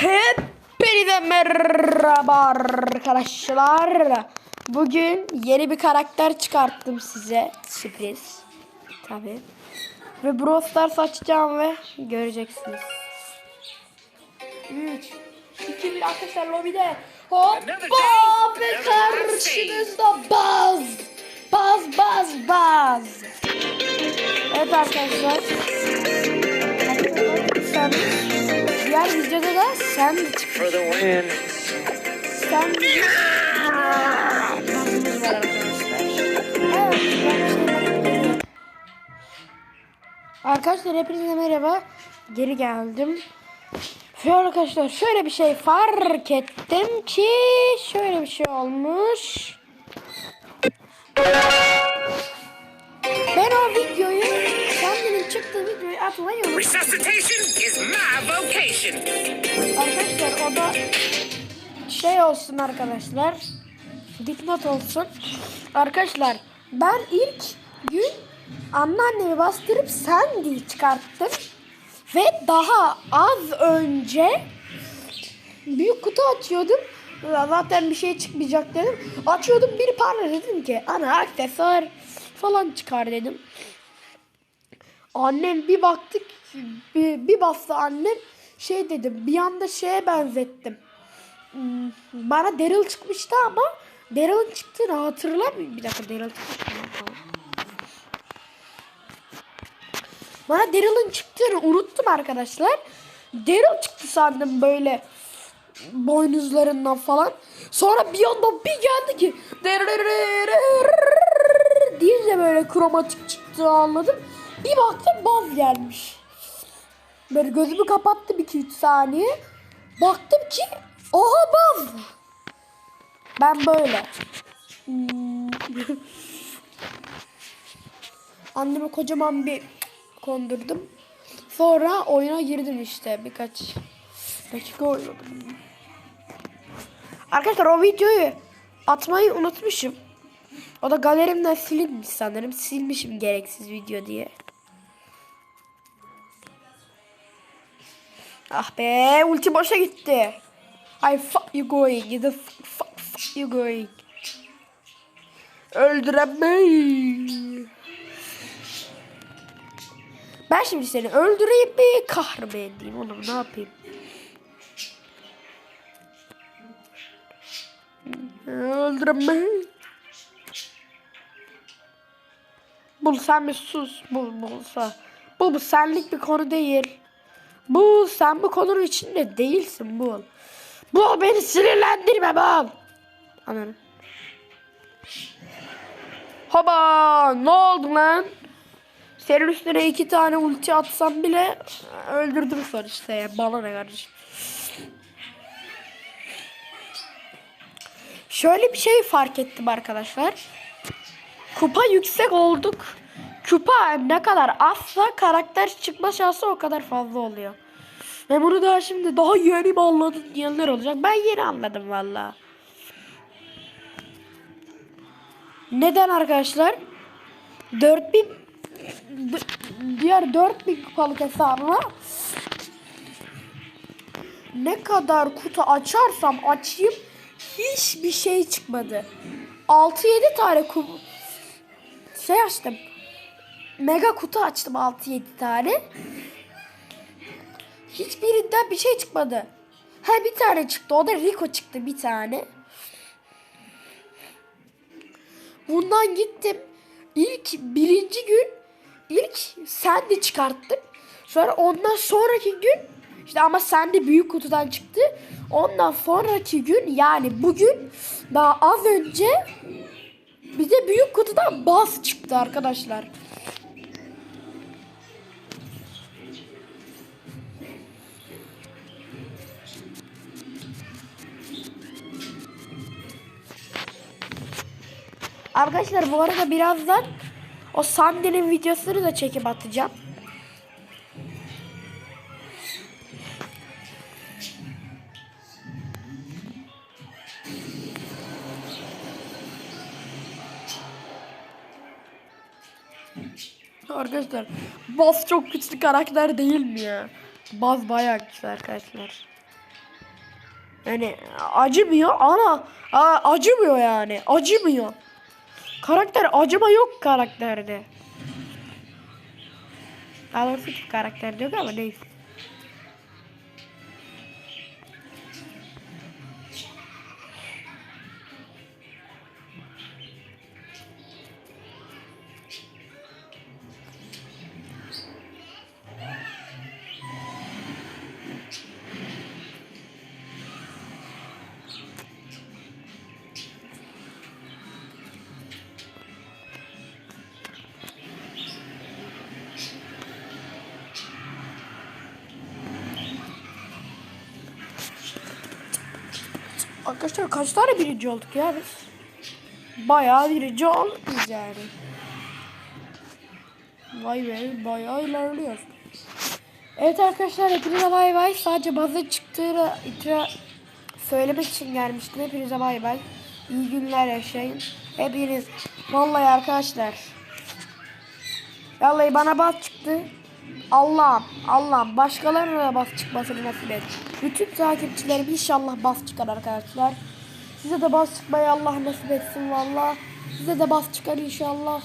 Hepinize merhaba arkadaşlar. Bugün yeni bir karakter çıkarttım size. Sürpriz. Tabi. Ve Brawl Stars açacağım ve göreceksiniz. 3 2 1 arkadaşlar lobide. Hoppa ve karşınızda Baz. Baz Baz Baz. Evet arkadaşlar. Sen, diğer videoda da sen de çık. for the win. Sen var arkadaşlar. Evet, ben Arkadaşlar hepinize merhaba. Geri geldim. Ve arkadaşlar şöyle bir şey fark ettim ki şöyle bir şey olmuş. Resuscitation is my vocation. Arkadaşlar o da şey olsun arkadaşlar. Dipnot olsun. Arkadaşlar ben ilk gün anneannemi bastırıp Sandy'yi çıkarttım. Ve daha az önce büyük kutu açıyordum. Zaten bir şey çıkmayacak dedim. Açıyordum bir parla dedim ki ana aksesuar falan çıkar dedim. Annem bir baktık bir, bir bastı annem şey dedim bir anda şeye benzettim. Hmm, Bana Daryl çıkmıştı ama Daryl'ın çıktığını hatırlamıyorum. Bir dakika Daryl? Tamam. Bana Daryl'ın çıktığını unuttum arkadaşlar. Daryl çıktı sandım böyle boynuzlarından falan. Sonra bir anda bir geldi ki deyince böyle kromatik çıktı anladım. Bir baktım baz gelmiş. Böyle gözümü kapattım 2-3 saniye. Baktım ki oha baz. Ben böyle. Hmm. Anneme kocaman bir kondurdum. Sonra oyuna girdim işte birkaç dakika oynadım. Arkadaşlar o videoyu atmayı unutmuşum. O da galerimden silinmiş sanırım. Silmişim gereksiz video diye. Ah be ulti boşa gitti. I fuck you going. The fuck, fuck, you going. Öldüremeyin. Ben şimdi seni öldüreyim mi kahrımı edeyim onu ne yapayım? Öldüremeyin. Bul sen bir sus. Bul bulsa. Bu bu senlik bir konu değil. Bu sen bu konunun içinde değilsin bu. Bu beni sinirlendirme bal. Anladım. Hoba ne oldu lan? Senin üstüne iki tane ulti atsam bile öldürdüm sonuçta ya. Bana ne kardeşim. Şöyle bir şey fark ettim arkadaşlar. Kupa yüksek olduk. Kupa ne kadar azsa karakter çıkma şansı o kadar fazla oluyor. Ve bunu daha şimdi daha yeni mi anladın diyenler olacak. Ben yeni anladım valla. Neden arkadaşlar? 4000 d- diğer 4000 kupalık hesabıma ne kadar kutu açarsam açayım hiçbir şey çıkmadı. 6-7 tane ku şey açtım. Mega kutu açtım 6-7 tane. Hiçbirinden bir şey çıkmadı. Ha bir tane çıktı. O da Rico çıktı bir tane. Bundan gittim. İlk birinci gün ilk sen de çıkarttın. Sonra ondan sonraki gün işte ama sen de büyük kutudan çıktı. Ondan sonraki gün yani bugün daha az önce bize büyük kutudan baz çıktı arkadaşlar. Arkadaşlar bu arada birazdan o Sandy'nin videosunu da çekip atacağım. Arkadaşlar Baz çok güçlü karakter değil mi ya? Baz bayağı güçlü arkadaşlar. Yani acımıyor ama acımıyor yani. Acımıyor. Karakter acıma yok karakterde. Daha doğrusu karakterde yok ama neyse. Arkadaşlar kaç tane birinci olduk ya biz? Bayağı birinci olduk yani. Vay be bayağı ilerliyoruz. Evet arkadaşlar hepinize bay bay. Sadece bazı çıktığını itira söylemek için gelmiştim. Hepinize bay bay. İyi günler yaşayın. Hepiniz vallahi arkadaşlar. Vallahi bana baz çıktı. Allah'ım Allah'ım başkalarına da bas çıkmasını nasip et. Bütün takipçilerim inşallah bas çıkar arkadaşlar. Size de bas çıkmayı Allah nasip etsin valla. Size de bas çıkar inşallah.